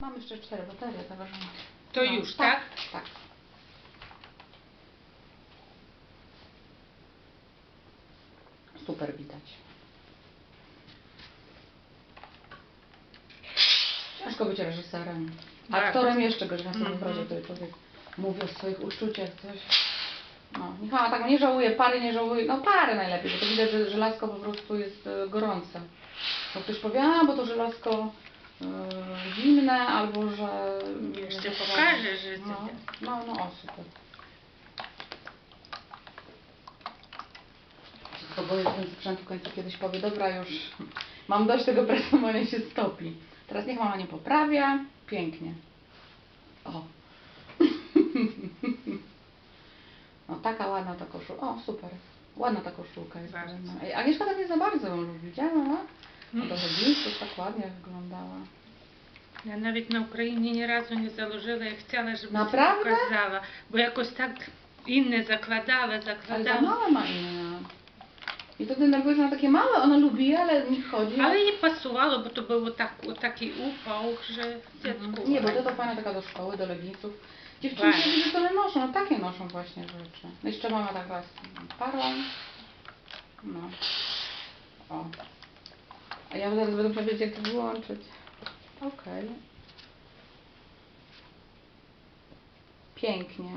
Mam jeszcze cztery baterie, także... To no, już, tak? Tak. Super widać. Ciężko być reżyserem. Bardzo. Aktorem jeszcze gorzej na Mhm. razie, który człowiek mówi o swoich uczuciach, coś. No, Michała tak nie żałuje, pary nie żałuje, no pary najlepiej, bo to widać, że żelazko po prostu jest e, gorące. Bo ktoś powie, a bo to żelazko e, zimne, albo że... Jeszcze że pokażę, że to No, no, no, o super. Boję, że ten sprzęt w końcu kiedyś powie, dobra już, mam dość tego presowania się stopi. Teraz niech mama nie poprawia, pięknie. O. No taka ładna ta koszulka, o super. Ładna ta koszulka jest. Bardzo. Agnieszka tak nie za bardzo ją lubi, widziała mama? No to jeans tak ładnie wyglądała. Ja nawet na Ukrainie nie razu nie założyła i chciała, żeby Naprawdę? się pokazała. Bo jakoś tak inne zakładała, Ale za zakładała. małe ma inne. I to denerwuje, że ona takie małe, ona lubi, ale nie chodzi. Ale nie pasowało, bo to było tak, taki upał, że dziecku. Nie, bo to to fajna taka do szkoły, do leginsów. Dziewczynki Fajnie. widzę, to noszą, no takie noszą właśnie rzeczy. No jeszcze mama tak raz parą. No. O. A ja zaraz będę powiedzieć, jak to wyłączyć. Okej. Pięknie.